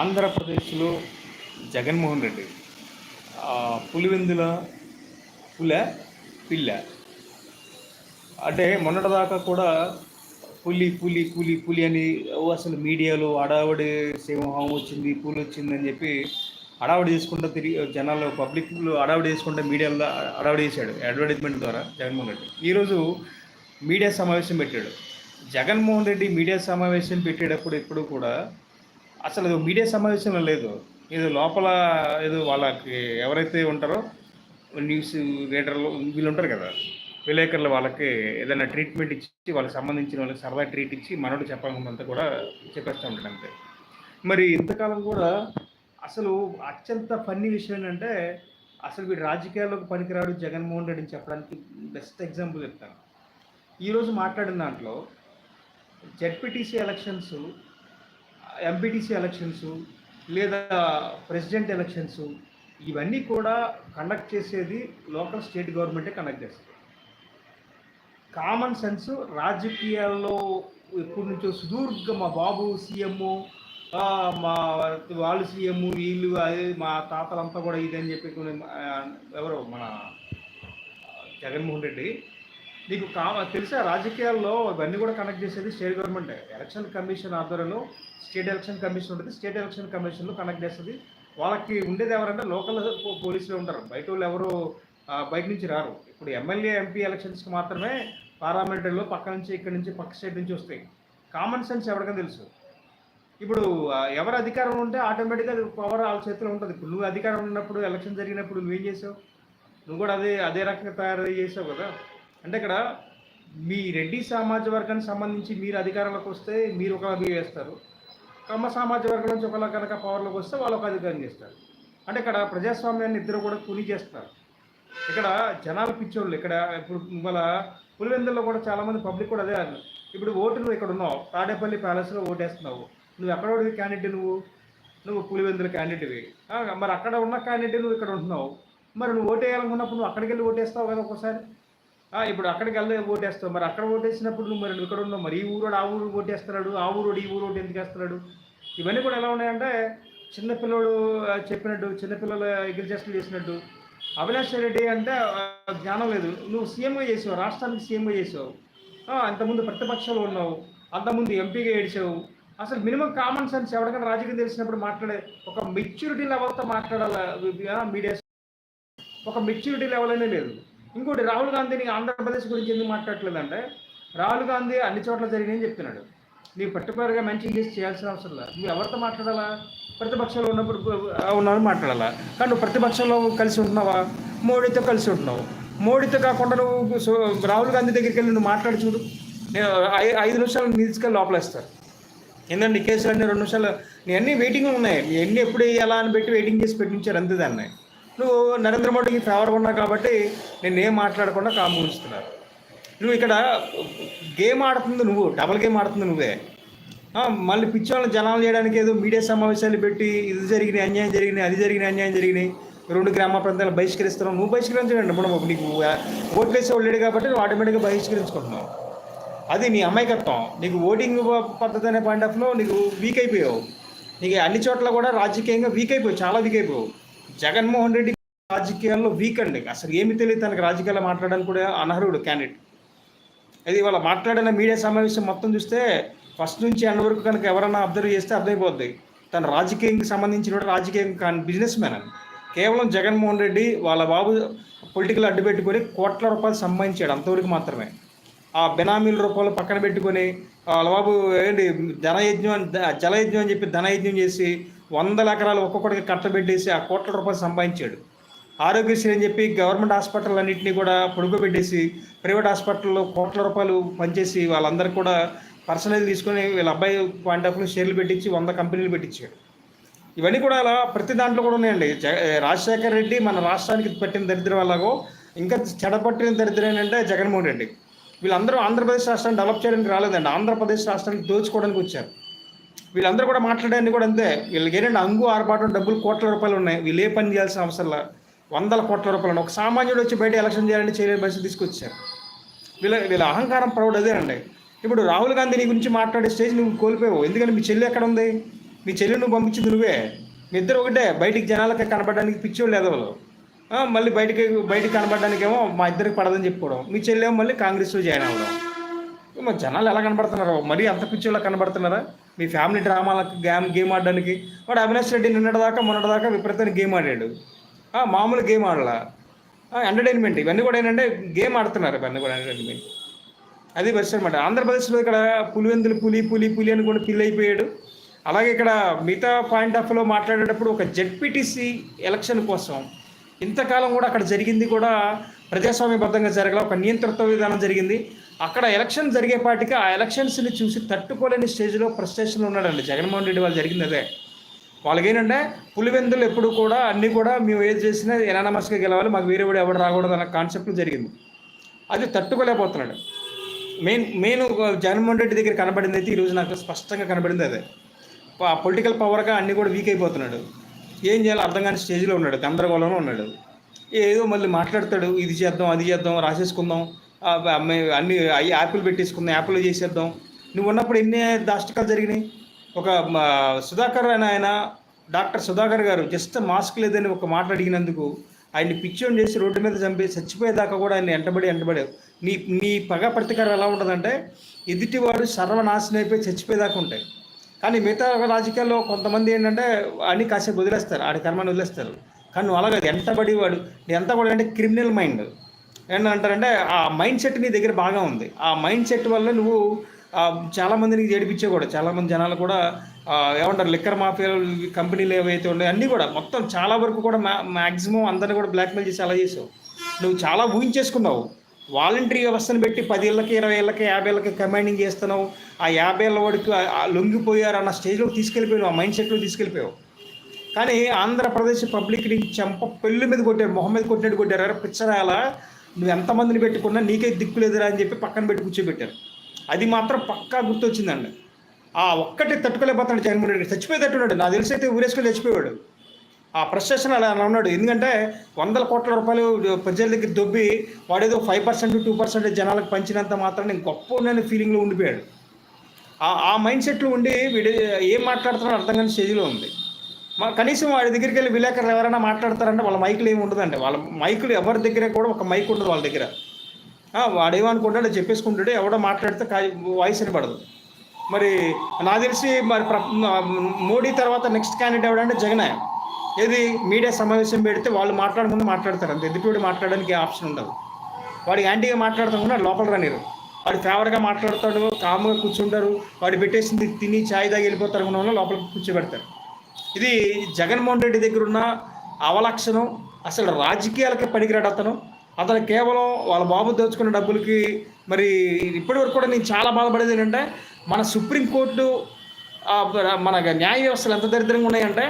ఆంధ్రప్రదేశ్లో జగన్మోహన్ రెడ్డి పులివెందుల పుల పిల్ల. అంటే మొన్నటిదాకా కూడా పులి పులి పులి పులి అని అసలు మీడియాలో అడావడి సింహం వచ్చింది పులి వచ్చిందని చెప్పి అడావడి చేసుకుంటూ తిరిగి జనాలు పబ్లిక్లో అడావడి చేసుకుంటూ మీడియాలో అడావడి చేశాడు అడ్వర్టైజ్మెంట్ ద్వారా జగన్మోహన్ రెడ్డి. ఈరోజు మీడియా సమావేశం పెట్టాడు. జగన్మోహన్ రెడ్డి మీడియా సమావేశం పెట్టేటప్పుడు ఎప్పుడు కూడా అసలు మీడియా సమావేశంలో లేదు. ఏదో లోపల ఏదో వాళ్ళకి ఎవరైతే ఉంటారో న్యూస్ రీడర్లు వీళ్ళు ఉంటారు కదా విలేకరులు వాళ్ళకి ఏదైనా ట్రీట్మెంట్ ఇచ్చి వాళ్ళకి సంబంధించిన వాళ్ళకి సరదా ట్రీట్ ఇచ్చి మనోడు చెప్పాలనుకున్నంత కూడా చెప్పేస్తూ ఉంటాడు అంతే. మరి ఇంతకాలం కూడా అసలు అత్యంత ఫన్నీ విషయం ఏంటంటే అసలు వీడు రాజకీయాల్లోకి పనికిరాడు జగన్మోహన్ రెడ్డిని చెప్పడానికి బెస్ట్ ఎగ్జాంపుల్ చెప్తాను. ఈరోజు మాట్లాడిన దాంట్లో జెడ్పీటీసీ ఎలక్షన్స్ ఎంపీటీసీ ఎలక్షన్స్ లేదా ప్రెసిడెంట్ ఎలక్షన్స్ ఇవన్నీ కూడా కండక్ట్ చేసేది లోకల్ స్టేట్ గవర్నమెంటే కండక్ట్ చేస్తుంది. కామన్ సెన్స్ రాజకీయాల్లో ఎప్పటి నుంచో సుదీర్ఘ మా బాబు సీఎం మా వాళ్ళు సీఎం వీళ్ళు అదే మా తాతలంతా కూడా ఇదని చెప్పి ఎవరు మన జగన్మోహన్ రెడ్డి నీకు కా తెలుసా? రాజకీయాల్లో ఇవన్నీ కూడా కనెక్ట్ చేసేది స్టేట్ గవర్నమెంట్ ఎలక్షన్ కమిషన్ ఆధ్వర్యంలో స్టేట్ ఎలక్షన్ కమిషన్ ఉంటుంది. స్టేట్ ఎలక్షన్ కమిషన్లో కనెక్ట్ చేస్తుంది వాళ్ళకి ఉండేది ఎవరంటే లోకల్ పోలీసులు ఉంటారు. బయట వాళ్ళు ఎవరు బయట నుంచి రారు. ఇప్పుడు ఎమ్మెల్యే ఎంపీ ఎలక్షన్స్కి మాత్రమే పారామిలిటరీలో పక్క నుంచి ఇక్కడి నుంచి పక్క స్టేట్ నుంచి వస్తాయి. కామన్ సెన్స్ ఎవరికైనా తెలుసు. ఇప్పుడు ఎవరు అధికారం ఉంటే ఆటోమేటిక్గా పవర్ వాళ్ళ చేతిలో ఉంటుంది. ఇప్పుడు నువ్వు అధికారం ఉన్నప్పుడు ఎలక్షన్ జరిగినప్పుడు నువ్వేం చేసావు? నువ్వు కూడా అదే అదే రకంగా తయారు చేసావు కదా? అంటే ఇక్కడ మీ రెడ్డి సమాజ వర్గానికి సంబంధించి మీరు అధికారంలోకి వస్తే మీరు ఒక బిహేవ్ చేస్తారు. కమ్మ సమాజ వర్గం నుంచి ఒకలా కనుక పవర్లోకి వస్తే వాళ్ళు ఒక అధికారం చేస్తారు. అంటే ఇక్కడ ప్రజాస్వామ్యాన్ని ఇద్దరు కూడా కూలి చేస్తారు. ఇక్కడ జనాలు పిచ్చోళ్ళు ఇక్కడ ఇప్పుడు ఇవాళ పులివెందుల్లో కూడా చాలామంది పబ్లిక్ కూడా అదే అన్నారు. ఇప్పుడు ఓటు నువ్వు ఇక్కడ ఉన్నావు? తాడేపల్లి ప్యాలెస్లో ఓటేస్తున్నావు. నువ్వు ఎక్కడ ఓడివి క్యాండిడేట్ నువ్వు? నువ్వు పులివెందుల క్యాండిడేట్వి. మరి అక్కడ ఉన్న క్యాండిడేట్ నువ్వు ఇక్కడ ఉంటున్నావు. మరి నువ్వు ఓటేయాలనుకున్నప్పుడు నువ్వు అక్కడికి వెళ్ళి ఓటేస్తావు కదా ఒకసారి ఇప్పుడు అక్కడికి వెళ్ళి ఓటేస్తావు? మరి అక్కడ ఓటేసినప్పుడు నువ్వు మరి ఇక్కడ ఉన్నావు మరి ఈ ఊరోడు ఆ ఊరు ఓటేస్తున్నాడు ఆ ఊరోడు ఈ ఊరోడు ఎందుకు వేస్తున్నాడు? ఇవన్నీ కూడా ఎలా ఉన్నాయంటే చిన్నపిల్లడు చెప్పినట్టు చిన్నపిల్లలు ఎగిరి చేసినట్టు. అవినాష్ రెడ్డి అంటే జ్ఞానం లేదు. నువ్వు సీఎంగా చేసావు రాష్ట్రానికి సీఎంగా చేసావు. అంతకుముందు ప్రతిపక్షంలో ఉన్నావు అంతకుముందు ఎంపీగా ఏడిచావు. అసలు మినిమం కామన్ సెన్స్ ఎవరికైనా రాజకీయం తెలిసినప్పుడు మాట్లాడే ఒక మెచ్యూరిటీ లెవెల్తో మాట్లాడాలి మీడియా. ఒక మెచ్యూరిటీ లెవెల్ అనే లేదు. ఇంకోటి రాహుల్ గాంధీని ఆంధ్రప్రదేశ్ గురించి ఎందుకు మాట్లాడలేదంటే రాహుల్ గాంధీ అన్ని చోట్ల జరిగిందని చెప్తున్నాడు నీకు పర్టికులర్గా మంచి ఇంగ్లీష్ చేయాల్సిన అవసరం లేదు. నువ్వు ఎవరితో మాట్లాడాలా? ప్రతిపక్షంలో ఉన్నప్పుడు ఉన్నారు మాట్లాడాలా? కానీ నువ్వు ప్రతిపక్షంలో కలిసి ఉంటున్నావా? మోడీతో కలిసి ఉంటున్నావు. మోడీతో కాకుండా నువ్వు రాహుల్ గాంధీ దగ్గరికి వెళ్ళి నువ్వు మాట్లాడి చూడు. నేను ఐ- ఐదు నిమిషాలు తీసుకెళ్ళి లోపలేస్తారు. ఎందుకంటే ఈ కేసులు అన్నీ రెండు నిమిషాలు నీ అన్నీ వెయిటింగ్ ఉన్నాయి. నీ అన్ని ఎప్పుడు ఎలా అని పెట్టి వెయిటింగ్ చేసి పెట్టించారు అంతే దాన్ని. నువ్వు నరేంద్ర మోడీకి ఫేవర్ ఉన్నావు కాబట్టి నేను ఏం మాట్లాడకుండా కాము ఉంచుతున్నారు నువ్వు ఇక్కడ గేమ్ ఆడుతుంది నువ్వు డబల్ గేమ్ ఆడుతుంది నువ్వే. మళ్ళీ పిచ్చోళ్ళని జనాలు చేయడానికి ఏదో మీడియా సమావేశాలు పెట్టి ఇది జరిగినాయి అన్యాయం జరిగినాయి అది జరిగినాయి అన్యాయం జరిగినాయి. రెండు గ్రామ ప్రాంతాలు బహిష్కరిస్తున్నావు. నువ్వు బహిష్కరించడండి మనం నీకు ఓట్లు వేసేవాళ్ళు లేడు కాబట్టి నువ్వు ఆటోమేటిక్గా బహిష్కరించుకుంటున్నావు. అది నీ అమాయకత్వం. నీకు ఓటింగ్ పద్ధతి అనే పాయింట్ ఆఫ్లో నీకు వీక్ అయిపోయావు. నీకు అన్ని చోట్ల కూడా రాజకీయంగా వీక్ అయిపోయావు. చాలా వీక్ అయిపోయావు. జగన్మోహన్ రెడ్డి రాజకీయాల్లో వీక్ అండి. అసలు ఏమి తెలియదు తనకు రాజకీయాల్లో మాట్లాడడానికి కూడా అనర్హుడు క్యాండిడేట్ అది ఇవాళ మాట్లాడిన మీడియా సమావేశం మొత్తం చూస్తే ఫస్ట్ నుంచి ఎండ్ వరకు కనుక ఎవరన్నా అబ్జర్వ్ చేస్తే అర్థమైపోద్ది. తన రాజకీయంకి సంబంధించిన రాజకీయం కానీ బిజినెస్ మ్యాన్ అని. కేవలం జగన్మోహన్ రెడ్డి వాళ్ళ బాబు పొలిటికల్ అడ్డు పెట్టుకొని కోట్ల రూపాయలు సంపాదించాడు అంతవరకు మాత్రమే. ఆ బెనామీల రూపాయలు పక్కన పెట్టుకొని వాళ్ళ బాబు ఏంటి ధనయజ్ఞం జలయజ్ఞం అని చెప్పి ధనయజ్ఞం చేసి వందల ఎకరాలు ఒక్కొక్కటికి కట్టబెట్టేసి ఆ కోట్ల రూపాయలు సంపాదించాడు. ఆరోగ్యశ్రీ అని చెప్పి గవర్నమెంట్ హాస్పిటల్ అన్నింటినీ కూడా పొడుగుపెట్టేసి ప్రైవేట్ హాస్పిటల్లో కోట్ల రూపాయలు పనిచేసి వాళ్ళందరికీ కూడా పర్సనల్ తీసుకొని వీళ్ళ అబ్బాయి పాయింట్ ఆఫ్ షేర్లు పెట్టించి వంద కంపెనీలు పెట్టించాడు. ఇవన్నీ కూడా అలా ప్రతి దాంట్లో కూడా ఉన్నాయండి. రాజశేఖర రెడ్డి మన రాష్ట్రానికి పట్టిన దరిద్రం వల్లగో ఇంకా చెడపట్టిన దరిద్రం ఏంటంటే జగన్మోహన్ రెడ్డి. వీళ్ళందరూ ఆంధ్రప్రదేశ్ రాష్ట్రాన్ని డెవలప్ చేయడానికి రాలేదండి. ఆంధ్రప్రదేశ్ రాష్ట్రానికి దోచుకోవడానికి వచ్చారు. వీళ్ళందరూ కూడా మాట్లాడడానికి కూడా అంతే. వీళ్ళకి ఏంటంటే అంగు ఆర్పాటం డబ్బులు కోట్ల రూపాయలు ఉన్నాయి. వీళ్ళు ఏ పని చేయాల్సిన అవసరం వందల కోట్ల రూపాయలు ఉన్నాయి. ఒక సామాన్యుడు వచ్చి బయట ఎలక్షన్ చేయాలంటే చేయలేని పరిస్థితి తీసుకొచ్చారు. వీళ్ళ వీళ్ళ అహంకారం ప్రౌడ్ అదేనండి ఇప్పుడు రాహుల్ గాంధీ నీ గురించి మాట్లాడే స్టేజ్ నువ్వు కోల్పోయావు. ఎందుకంటే మీ చెల్లి ఎక్కడ ఉంది? మీ చెల్లి నువ్వు పంపించింది నువ్వే. మీ ఇద్దరు ఒకటే. బయటికి జనాలకి కనబడడానికి పిచ్చోళ్ళు ఎదవలు. మళ్ళీ బయటికి బయటికి కనబడడానికేమో మా ఇద్దరికి పడదని చెప్పుకోవడం. మీ చెల్లి ఏమో మళ్ళీ కాంగ్రెస్లో జాయిన్ అవ్వడం. మా మరి జనాలు ఎలా కనబడుతున్నారు? మరీ అంత పిచ్చోళ్ళ కనబడుతున్నారా? మీ ఫ్యామిలీ డ్రామాలకు గేమ్ గేమ్ ఆడడానికి. వాడు అవినాష్ రెడ్డి నిన్నటి దాకా మొన్నటి దాకా విపరీతమైన గేమ్ ఆడాడు. మామూలు గేమ్ ఆడలా. ఎంటర్టైన్మెంట్. ఇవన్నీ కూడా ఏంటంటే గేమ్ ఆడుతున్నారు ఇవన్నీ కూడా ఎంటర్టైన్మెంట్. అది పరిస్థితి అనమాట ఆంధ్రప్రదేశ్లో ఇక్కడ పులివెందులు పులి పులి పులి అని కూడా పిల్లి అయిపోయాడు. అలాగే ఇక్కడ మిగతా పాయింట్ ఆఫ్లో మాట్లాడేటప్పుడు ఒక జెడ్పీటీసీ ఎలక్షన్ కోసం ఇంతకాలం కూడా అక్కడ జరిగింది కూడా ప్రజాస్వామ్యబద్ధంగా జరగల ఒక నియంత్రిత విధానం జరిగింది. అక్కడ ఎలక్షన్ జరిగేపాటికి ఆ ఎలక్షన్స్ని చూసి తట్టుకోలేని స్టేజ్లో ఫ్రస్ట్రేషన్లో ఉన్నాడండి జగన్మోహన్ రెడ్డి వాళ్ళు జరిగింది అదే. వాళ్ళకి ఏంటంటే పులివెందులు ఎప్పుడు కూడా అన్నీ కూడా మేము ఏది చేసినా ఎనానమస్గా గెలవాలి మాకు వేరే వాడు ఎవడు రాకూడదు అన్న కాన్సెప్ట్ జరిగింది. అది తట్టుకోలేకపోతున్నాడు. మెయిన్ మెయిన్ జగన్మోహన్ రెడ్డి దగ్గర కనబడింది అయితే ఈరోజు నాకు స్పష్టంగా కనబడింది అదే. పొలిటికల్ పవర్గా అన్నీ కూడా వీక్ అయిపోతున్నాడు. ఏం చేయాలో అర్థం కాని స్టేజ్లో ఉన్నాడు గందరగోళంలో ఉన్నాడు. ఏదో మళ్ళీ మాట్లాడతాడు ఇది చేద్దాం అది చేద్దాం రాసేసుకుందాం. అన్ని అవి యాపిల్ పెట్టేసుకుందాం యాపిల్ చేసేద్దాం. నువ్వు ఉన్నప్పుడు ఎన్ని దాష్టికాలు జరిగినాయి? ఒక మా, సుధాకర్ అని ఆయన డాక్టర్ సుధాకర్ గారు జస్ట్ మాస్క్ లేదని ఒక మాట అడిగినందుకు ఆయన్ని పిచ్చోన్ చేసి రోడ్డు మీద చంపి చచ్చిపోయేదాకా కూడా ఆయన ఎంటబడి ఎంటబడి. నీ నీ పగ ప్రతీకారం ఎలా ఉంటుందంటే ఎదుటివాడు సర్వనాశనం అయిపోయి చచ్చిపోయేదాకా ఉంటాయి. కానీ మిగతా రాజకీయాల్లో కొంతమంది ఏంటంటే అని కాసేపు వదిలేస్తారు ఆడి కర్మని వదిలేస్తారు. కానీ నువ్వు అలాగే ఎంతబడి వాడు ఎంత కూడా అంటే క్రిమినల్ మైండ్. ఏంటంటారంటే ఆ మైండ్ సెట్ నీ దగ్గర బాగా ఉంది. ఆ మైండ్ సెట్ వల్ల నువ్వు ఆ, చాలా ఏడిపించే కూడా చాలామంది జనాలు కూడా ఏమంటారు లిక్కర్ మాఫియా కంపెనీలు ఏవైతే ఉన్నాయో అన్నీ కూడా మొత్తం చాలా వరకు కూడా మ్యా మ్యాక్సిమం అందరిని కూడా బ్లాక్మెయిల్ చేసి అలా చేసావు. నువ్వు చాలా ఊహించేసుకున్నావు. వాలంటరీ వ్యవస్థను పెట్టి పది ఏళ్ళకి ఇరవై ఏళ్ళకి యాభై ఏళ్ళకి కమాండింగ్ చేస్తున్నావు. ఆ యాభై ఏళ్ళ వాడికి ఆ- లొంగిపోయారు అన్న స్టేజ్లోకి తీసుకెళ్ళిపోయావు ఆ మైండ్ సెట్లో తీసుకెళ్ళిపోయావు. కానీ ఆంధ్రప్రదేశ్ పబ్లిక్ నుంచి చెంప పెళ్ళి మీద కొట్టారు మొహం మీద కొట్టినట్టు కొట్టారు. అరే పిచ్చరాల నువ్వు ఎంతమందిని పెట్టుకున్నా నీకే దిక్కు లేదురా అని చెప్పి పక్కన పెట్టి కూర్చోబెట్టారు. అది మాత్రం పక్కా గుర్తొచ్చిందండి. ఆ ఒక్కటి తట్టుకోలేకపోతున్నాడు జగన్మోహన్ రెడ్డి. చచ్చిపోయేటట్టున్నాడు. నాకు తెలిసి అయితే ఊరేసుకొని చచ్చిపోయాడు ఆ ఫ్రస్ట్రేషన్ అలా ఉన్నాడు ఎందుకంటే వందల కోట్ల రూపాయలు ప్రజల దగ్గర దొబ్బి వాడేదో ఫైవ్ పర్సెంట్ టూ పర్సెంట్ జనాలకు పంచినంత మాత్రం నేను గొప్ప ఉన్న ఫీలింగ్లో ఉండిపోయాడు. ఆ ఆ మైండ్ సెట్లో ఉండి వీడు ఏం మాట్లాడుతున్నాడో అర్థం కాని స్టేజ్లో ఉంది. కనీసం వాడి దగ్గరికి వెళ్ళి విలేకరులు ఎవరైనా మాట్లాడతారంటే వాళ్ళ మైకులు ఏమి ఉండదండి. వాళ్ళ మైకులు ఎవరి దగ్గర కూడా ఒక మైక్ ఉండదు వాళ్ళ దగ్గర. వాడేమనుకుంటాడో చెప్పేసుకుంటాడు ఎవడో మాట్లాడితే వాయిస్ వినపడదు మరి నాకు తెలిసి మరి ప్ర- మోడీ తర్వాత నెక్స్ట్ క్యాండిడేట్ ఎవడంటే జగనే. ఏది మీడియా సమావేశం పెడితే వాళ్ళు మాట్లాడకుండా మాట్లాడతారు అంత. ఎదుటివాడు మాట్లాడడానికి ఆప్షన్ ఉండదు. వాడు యాంటీగా మాట్లాడతాకుండా లోపల రానిరు వాడు ఫేవర్గా మాట్లాడతాడు కామ్గా కూర్చుంటారు. వాడు పెట్టేసింది తిని ఛాయ్ దాగి వెళ్ళిపోతారు అనుకున్న లోపల కూర్చోబెడతారు. ఇది జగన్మోహన్ రెడ్డి దగ్గర ఉన్న అవలక్షణం. అసలు రాజకీయాలకే పనికిరాడు అతను. అతను కేవలం వాళ్ళ బాబు దోచుకున్న డబ్బులకి మరి ఇప్పటి వరకు కూడా నేను చాలా బాధపడేది ఏంటంటే మన సుప్రీంకోర్టు మన న్యాయ వ్యవస్థలు ఎంత దరిద్రంగా ఉన్నాయంటే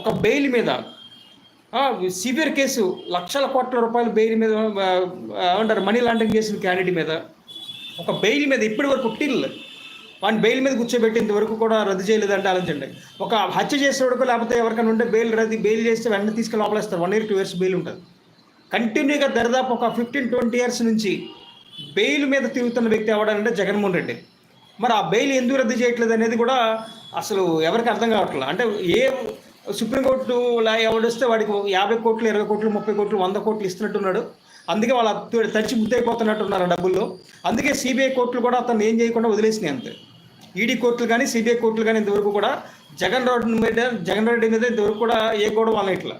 ఒక బెయిల్ మీద సివియర్ కేసు లక్షల కోట్ల రూపాయల బెయిల్ మీద ఏమంటారు మనీ లాండరింగ్ చేసిన క్యాండిడేట్ మీద ఒక బెయిల్ మీద ఇప్పటి వరకు టిల్ వాడిని బెయిల్ మీద కూర్చోబెట్టి ఇంతవరకు కూడా రద్దు చేయలేదంటే ఆలోచించండి. ఒక హత్య చేసేవాడుకో లేకపోతే ఎవరికైనా ఉంటే బెయిల్ రద్దు బెయిల్ చేస్తే వెంటనే తీసుకెళ్ళి లోపలేస్తారు one year two years bail ఉంటుంది. కంటిన్యూగా దరిదాపు ఒక ఫిఫ్టీన్ ట్వంటీ ఇయర్స్ నుంచి బెయిల్ మీద తిరుగుతున్న వ్యక్తి ఎవడంటే జగన్మోహన్ రెడ్డి. మరి ఆ బెయిల్ ఎందుకు రద్దు చేయట్లేదు అనేది కూడా అసలు ఎవరికి అర్థం కావట్లేదు. అంటే ఏ సుప్రీంకోర్టు లా- ఎవడొస్తే వాడికి యాభై కోట్లు ఇరవై కోట్లు ముప్పై కోట్లు వంద కోట్లు ఇస్తున్నట్టున్నాడు. అందుకే వాళ్ళ అత్తు- తచ్చి ముద్దైపోతున్నట్టున్నారు డబ్బుల్లో. అందుకే సిబిఐ కోర్టులు కూడా అతను ఏం చేయకుండా వదిలేసినాయి అంతే. ఈడీ కోర్టులు కానీ సిబిఐ కోర్టులు కానీ ఇంతవరకు కూడా జగన్ రెడ్డి మీద జగన్ రెడ్డి మీద ఇంతవరకు కూడా ఏ గొడవ వాళ్ళ ఇట్లా.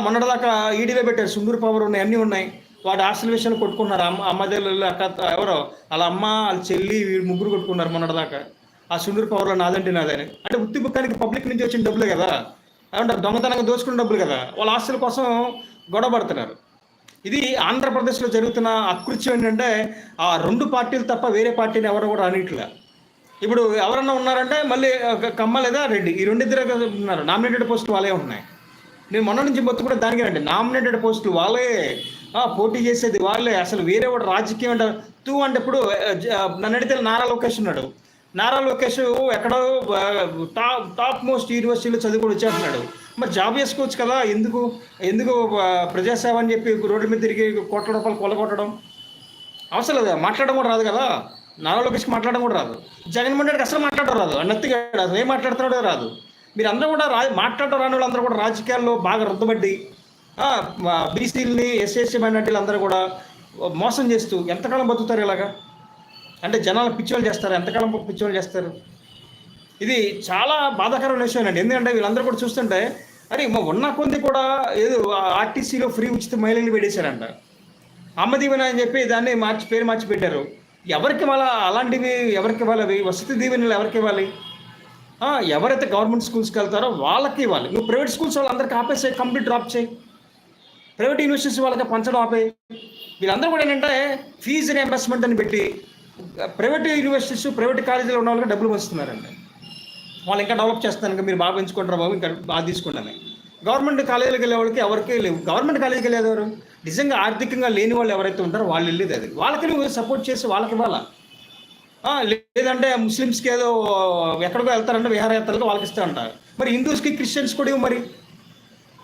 మొన్నటిదాకా ఈడీలో పెట్టారు సుందూరు పవర్ ఉన్నాయి అన్నీ ఉన్నాయి. వాడు హాస్టల్ విషయాలు కొట్టుకున్నారు అమ్మ అమ్మదేళ్ళు అక్క ఎవరో వాళ్ళ అమ్మ వాళ్ళ చెల్లి వీళ్ళు ముగ్గురు కొట్టుకున్నారు మొన్నటిదాకా. ఆ సుందూరు పవర్లో నాదంటే నాదని. అంటే ఉత్తి బుక్కానికి పబ్లిక్ నుంచి వచ్చిన డబ్బులే కదా. అంటే దొంగతనంగా దోచుకున్న డబ్బులు కదా. వాళ్ళ ఆస్తుల కోసం గొడవ పడుతున్నారు. ఇది ఆంధ్రప్రదేశ్లో జరుగుతున్న అకృత్యం ఏంటంటే ఆ రెండు పార్టీలు తప్ప వేరే పార్టీని ఎవరు కూడా అనిట్లే. ఇప్పుడు ఎవరన్నా ఉన్నారంటే మళ్ళీ ఒక కమ్మ లేదా రెడ్డి ఈ రెండిద్దరు ఉన్నారు. నామినేటెడ్ పోస్టులు వాళ్ళే ఉన్నాయి. నేను మొన్న నుంచి మొత్తం కూడా దానికి రండి నామినేటెడ్ పోస్టులు వాళ్ళే పోటీ చేసేది వాళ్ళే. అసలు వేరే వాడు రాజకీయం అంటే తూ అంటే ఇప్పుడు నన్ను అడిగితే నారా లోకేష్ ఉన్నాడు. నారా లోకేష్ ఎక్కడో టాప్ టాప్ మోస్ట్ యూనివర్సిటీలో చదువుకొని వచ్చేస్తున్నాడు. మరి జాబ్ చేసుకోవచ్చు కదా ఎందుకు? ఎందుకు ప్రజాసేవ అని చెప్పి రోడ్డు మీద తిరిగి కోట్ల రూపాయలు కొల్లగొట్టడం? అవసరం లేదు? మాట్లాడడం కూడా రాదు కదా. నారా లోకేష్కి మాట్లాడడం కూడా రాదు. జగన్మోహన్ రెడ్డికి అసలు మాట్లాడడం రాదు. నత్తిగా అసలు ఏం మాట్లాడుతున్నాడో రాదు. మీరు అందరూ కూడా రా మాట్లాడడం రాని వాళ్ళందరూ కూడా రాజకీయాల్లో బాగా రద్దుబడ్డి బీసీలని ఎస్ఎస్సీ మైనార్టీలు అందరూ కూడా మోసం చేస్తూ ఎంతకాలం బతుకుతారు ఇలాగా? అంటే జనాలు పిచ్చోళ్ళు చేస్తారు. ఎంతకాలం పిచ్చోళ్ళు చేస్తారు? ఇది చాలా బాధాకరమైన విషయం అండి. ఎందుకంటే వీళ్ళందరూ కూడా చూస్తుంటే అరే మా ఉన్న కొంది కూడా ఏదో ఆర్టీసీలో ఫ్రీ ఉచిత మహిళలు పెట్టేశారంట అమ్మదీవెన అని చెప్పి దాన్ని మార్చి పేరు మార్చి పెట్టారు. ఎవరికి ఇవ్వాలా? అలాంటివి ఎవరికి ఇవ్వాలి? అవి వసతి దీవెనలు ఎవరికి ఇవ్వాలి? ఎవరైతే గవర్నమెంట్ స్కూల్స్కి వెళ్తారో వాళ్ళకి ఇవ్వాలి. నువ్వు ప్రైవేట్ స్కూల్స్ వాళ్ళందరికీ ఆపేసే కంప్లీట్ డ్రాప్ చేయి. ప్రైవేట్ యూనివర్సిటీస్ వాళ్ళకి పంచడం ఆపే వీళ్ళందరూ కూడా ఏంటంటే ఫీజు రియంబర్స్మెంట్ అని పెట్టి ప్రైవేట్ యూనివర్సిటీస్ ప్రైవేట్ కాలేజీలో ఉన్న వాళ్ళకి డబ్బులు పంచుతున్నారండి. వాళ్ళు ఇంకా డెవలప్ చేస్తాను ఇంకా మీరు బాగా పెంచుకుంటారు బాబు? ఇంకా బాగా తీసుకుంటాను గవర్నమెంట్ కాలేజీలకు వెళ్ళే వాళ్ళకి ఎవరికి లేవు. గవర్నమెంట్ కాలేజీకి వెళ్ళేది ఎవరు? నిజంగా ఆర్థికంగా లేని వాళ్ళు ఎవరైతే ఉంటారో వాళ్ళు వెళ్ళేది అది. వాళ్ళకి నువ్వు సపోర్ట్ చేసి వాళ్ళకి ఇవ్వాలా? లేదంటే ముస్లిమ్స్కి ఏదో ఎక్కడికో వెళ్తారంటే విహారయాత్రలకు వాళ్ళకి ఇస్తూ ఉంటారు మరి హిందూస్కి క్రిస్టియన్స్ కూడా ఇవ్వు మరి.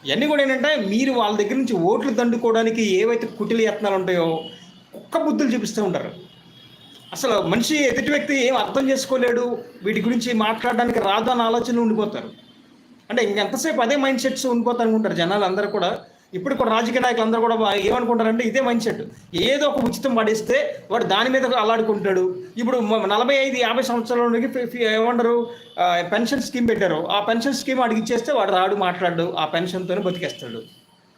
ఇవన్నీ కూడా ఏంటంటే మీరు వాళ్ళ దగ్గర నుంచి ఓట్లు దండుకోవడానికి ఏవైతే కుటిల యత్నాలు ఉంటాయో కుక్క బుద్ధులు చూపిస్తూ ఉంటారు. అసలు మనిషి ఎదుటి వ్యక్తి ఏం అర్థం చేసుకోలేడు. వీటి గురించి మాట్లాడడానికి రాదు అన్న ఆలోచన ఉండిపోతారు. అంటే ఇంకెంతసేపు అదే మైండ్ సెట్స్ ఉండిపోతారు అనుకుంటారు జనాలు అందరూ కూడా. ఇప్పుడు కూడా రాజకీయ నాయకులు అందరూ కూడా ఏమనుకుంటారంటే ఇదే మైండ్ సెట్. ఏదో ఒక ఉచితం పడిస్తే వాడు దాని మీద అలాడుకుంటాడు ఇప్పుడు నలభై ఐదు యాభై సంవత్సరాలకి ఫి- ఏమంటారు? పెన్షన్ స్కీమ్ పెట్టారు. ఆ పెన్షన్ స్కీమ్ అడిగిచ్చేస్తే వాడు రాడు మాట్లాడు ఆ పెన్షన్తోనే బతికేస్తాడు.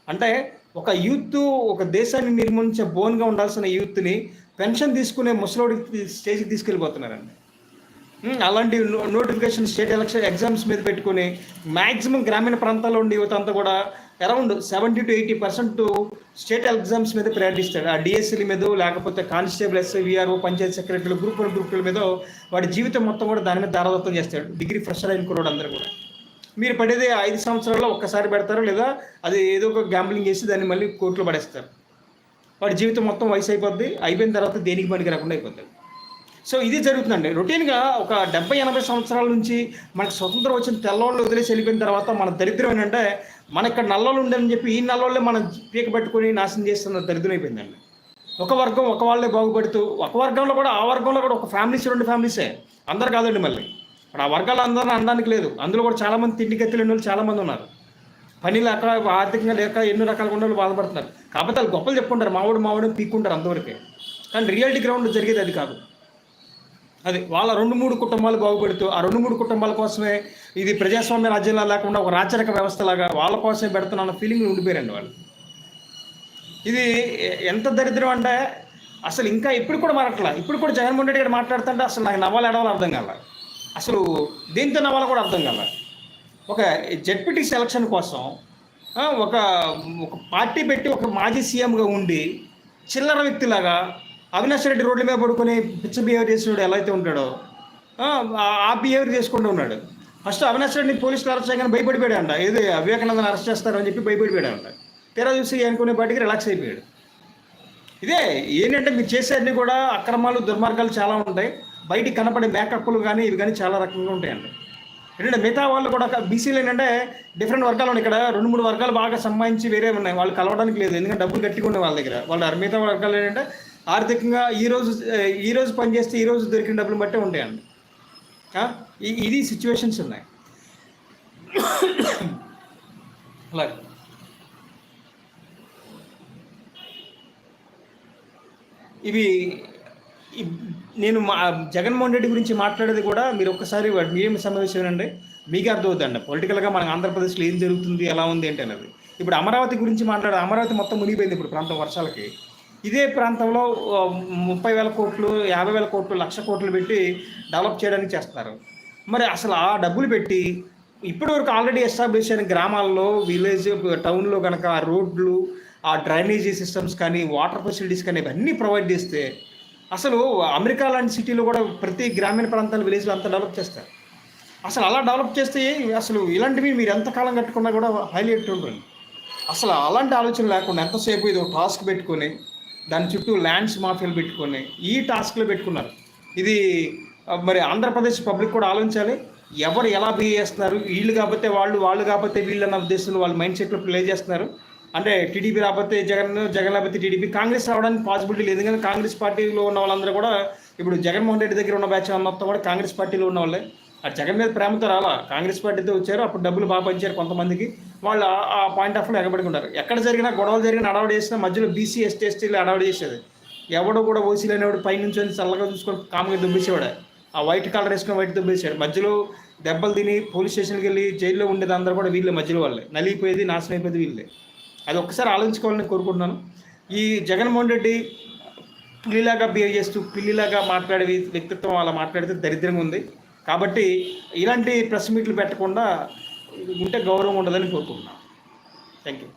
అంటే ఒక యూత్ ఒక దేశాన్ని నిర్మించే బోన్గా ఉండాల్సిన యూత్ని పెన్షన్ తీసుకునే ముసలోడికి స్టేజ్కి తీసుకెళ్ళిపోతున్నారండి. అలాంటి no- notification state election exams మీద పెట్టుకుని మ్యాక్సిమం గ్రామీణ ప్రాంతాల్లో ఉండే యువత అంతా కూడా around seventy to eighty percent state exams మీద ప్రయారిటిస్తాడు ఆ డిఎస్సీల మీద లేకపోతే కానిస్టేబుల్ ఎస్ఐ విఆర్ఓ పంచాయత్ సెక్రటరీలు గ్రూప్ వన్ గ్రూపుల మీద వాడి జీవితం మొత్తం కూడా దాని మీద దారదత్తం చేస్తాడు. డిగ్రీ ఫ్రెషర్ అయిన కుర్రోడు అందరూ కూడా. మీరు పడేది ఐదు సంవత్సరాల్లో ఒక్కసారి పెడతారు లేదా అది ఏదో ఒక గ్యాంబ్లింగ్ చేసి దాన్ని మళ్ళీ కోర్టులో పడేస్తారు? వాడి జీవితం మొత్తం వయసు అయిపోద్ది అయిపోయిన తర్వాత దేనికి పనికి రాకుండా అయిపోతుంది సో ఇది జరుగుతుందండి. రొటీన్గా ఒక డెబ్బై ఎనభై సంవత్సరాల నుంచి మనకు స్వతంత్రం వచ్చిన తెల్లవాళ్ళు వదిలేసి వెళ్ళిపోయిన తర్వాత మన దరిద్రం ఏంటంటే మన ఇక్కడ నల్లలు ఉండని చెప్పి ఈ నల్లవాళ్ళే మనం పీక పెట్టుకుని నాశనం చేస్తున్న దరిద్రం అయిపోయిందండి. ఒక వర్గం ఒక వాళ్ళే బాగుపడుతూ ఒక వర్గంలో కూడా ఆ వర్గంలో కూడా ఒక ఫ్యామిలీస్ రెండు ఫ్యామిలీసే. అందరు కాదండి మళ్ళీ. ఇప్పుడు ఆ వర్గాలు అందరిని అనడానికి లేదు. అందులో కూడా చాలామంది తిండి గతిలేని వాళ్ళు చాలామంది ఉన్నారు. పని లేక ఆర్థికంగా లేక ఎన్నో రకాల గుండెలు బాధపడుతున్నారు. కాకపోతే వాళ్ళు గొప్పలు చెప్పుకుంటారు. మావాడు మావాడు పీక్కుంటారు అంతవరకే. కానీ రియాలిటీ గ్రౌండ్ జరిగేది అది కాదు. అది వాళ్ళ రెండు మూడు కుటుంబాలు బాగుపడుతూ ఆ రెండు మూడు కుటుంబాల కోసమే ఇది ప్రజాస్వామ్య రాజ్యంలా లేకుండా ఒక రాచరిక వ్యవస్థలాగా వాళ్ళ కోసమే పెడుతున్న ఫీలింగ్ ఉండిపోయారండి వాళ్ళు. ఇది ఎంత దరిద్రం అంటే అసలు ఇంకా ఇప్పుడు కూడా మారట్లా. ఇప్పుడు కూడా జగన్మోహన్ రెడ్డి గారు మాట్లాడుతుంటే అసలు నాకు నవ్వాలి ఎడవాలి అర్థం కాల. అసలు దేంతో నవ్వాలో కూడా అర్థం కాల. ఒక జెడ్పీటీ సెలక్షన్ కోసం ఒక ఒక పార్టీ పెట్టి ఒక మాజీ సీఎంగా ఉండి చిల్లర వ్యక్తిలాగా అవినాష్ రెడ్డి రోడ్ల మీద పడుకొని పిచ్చ బిహేవియర్ చేసినాడు ఎలా అయితే ఉంటాడో ఆ, ఆ బిహేవియర్ చేసుకుంటూ ఉన్నాడు. ఫస్ట్ అవినాష్ రెడ్డిని పోలీసులు అరెస్ట్ చేయగానే భయపడిపోయాడంట. ఏది వివేకానందని అరెస్ట్ చేస్తారని చెప్పి భయపడిపోయాడంట. తీరా చూసి అనుకునే బయటికి రిలాక్స్ అయిపోయాడు. ఇదే ఏంటంటే మీరు చేసేవన్నీ కూడా అక్రమాలు దుర్మార్గాలు చాలా ఉంటాయి. బయటికి కనపడే మేకప్లు కానీ ఇవి కానీ చాలా రకంగా ఉంటాయండి ఏంటంటే మిగతా వాళ్ళు కూడా బీసీలు ఏంటంటే డిఫరెంట్ వర్గాలు ఉన్నాయి. ఇక్కడ రెండు మూడు వర్గాలు బాగా సంబంధించి వేరే ఉన్నాయి. వాళ్ళు కలవడానికి లేదు. ఎందుకంటే డబ్బులు గట్టిగా ఉన్నాయి వాళ్ళ దగ్గర. వాళ్ళ మిగతా వర్గాలు ఏంటంటే ఆర్థికంగా ఈ రోజు ఈ రోజు పని చేస్తే ఈ రోజు దొరికిన డబ్బులు బట్టే ఉంటాయండి. ఇది సిచ్యువేషన్స్ ఉన్నాయి. అలాగే. ఇవి నేను మా జగన్మోహన్ రెడ్డి గురించి మాట్లాడేది కూడా మీరు ఒక్కసారి మీడియం సమావేశం వినండి. మీకే అర్థమవుతుందండి. పొలిటికల్గా మన ఆంధ్రప్రదేశ్లో ఏం జరుగుతుంది ఎలా ఉంది ఏంటి అనేది ఇప్పుడు అమరావతి గురించి మాట్లాడే అమరావతి మొత్తం మునిగిపోయింది ఇప్పుడు ప్రాంతం వర్షాలకి. ఇదే ప్రాంతంలో ముప్పై వేల కోట్లు యాభై వేల కోట్లు లక్ష కోట్లు పెట్టి డెవలప్ చేయడానికి చేస్తారు మరి అసలు ఆ డబ్బులు పెట్టి ఇప్పటి వరకు ఆల్రెడీ ఎస్టాబ్లిష్ అయిన గ్రామాల్లో విలేజ్ టౌన్లో కనుక ఆ రోడ్లు ఆ డ్రైనేజీ సిస్టమ్స్ కానీ వాటర్ ఫెసిలిటీస్ కానీ ఇవన్నీ ప్రొవైడ్ చేస్తే అసలు అమెరికా లాంటి సిటీలో కూడా ప్రతి గ్రామీణ ప్రాంతాల విలేజ్లో అంతా డెవలప్ చేస్తారు. అసలు అలా డెవలప్ చేస్తే అసలు ఇలాంటివి మీరు ఎంతకాలం కట్టుకున్నా కూడా హైలైట్ ఉంటుంది అసలు అలాంటి ఆలోచన లేకుండా ఎంతసేపు ఇది ఒక టాస్క్ పెట్టుకొని దాని చుట్టూ ల్యాండ్స్ మాఫియాలు పెట్టుకొని ఈ టాస్క్లు పెట్టుకున్నారు. ఇది మరి ఆంధ్రప్రదేశ్ పబ్లిక్ కూడా ఆలోచించాలి. ఎవరు ఎలా బిహేవ్ చేస్తున్నారు? వీళ్ళు కాకపోతే వాళ్ళు వాళ్ళు కాకపోతే వీళ్ళు అన్న ఉద్దేశంలో వాళ్ళు మైండ్ సెట్లో ప్లే చేస్తున్నారు. అంటే టీడీపీ రాకపోతే జగన్ జగన్ లేకపోతే టీడీపీ కాంగ్రెస్ రావడానికి పాసిబిలిటీ లేదు. ఎందుకంటే కాంగ్రెస్ పార్టీలో ఉన్న వాళ్ళందరూ కూడా ఇప్పుడు జగన్మోహన్ రెడ్డి దగ్గర ఉన్న బ్యాచ్ మొత్తం కూడా కాంగ్రెస్ పార్టీలో ఉన్న వాళ్ళే. ఆ జగన్ మీద ప్రేమతో రాలా? కాంగ్రెస్ పార్టీతో వచ్చారు అప్పుడు డబ్బులు బాగా పంచారు కొంతమందికి. వాళ్ళు ఆ- పాయింట్ ఆఫ్లో ఎగబడుకుంటారు ఎక్కడ జరిగినా గొడవలు జరిగిన అడవడి చేసినా మధ్యలో బీసీ ఎస్టీ ఎస్టీలు అడవడి చేసేది. ఎవడో కూడా ఓసీలు అనేవాడు పై నుంచి చల్లగా చూసుకొని కామ్గా దుబ్బేసేవాడు. ఆ వైట్ కలర్ వేసుకుని వైట్ దుబ్బేసాడు మధ్యలో దెబ్బలు తిని పోలీస్ స్టేషన్కి వెళ్ళి జైల్లో ఉండేది అందరూ కూడా వీళ్ళే మధ్యలో వాళ్ళే. నలిగిపోయేది నాశనం అయిపోయేది వీళ్ళే. అది ఒక్కసారి ఆలోచించుకోవాలని కోరుకుంటున్నాను. ఈ జగన్మోహన్ రెడ్డి పిల్లిలాగా బిహేవ్ చేస్తూ పిల్లిలాగా మాట్లాడే వ్యక్తిత్వం అలా మాట్లాడితే దరిద్రంగా ఉంది. కాబట్టి ఇలాంటి ప్రెస్ మీట్లు పెట్టకుండా ఉంటే గౌరవం ఉండదని కోరుకుంటున్నాను థ్యాంక్ యూ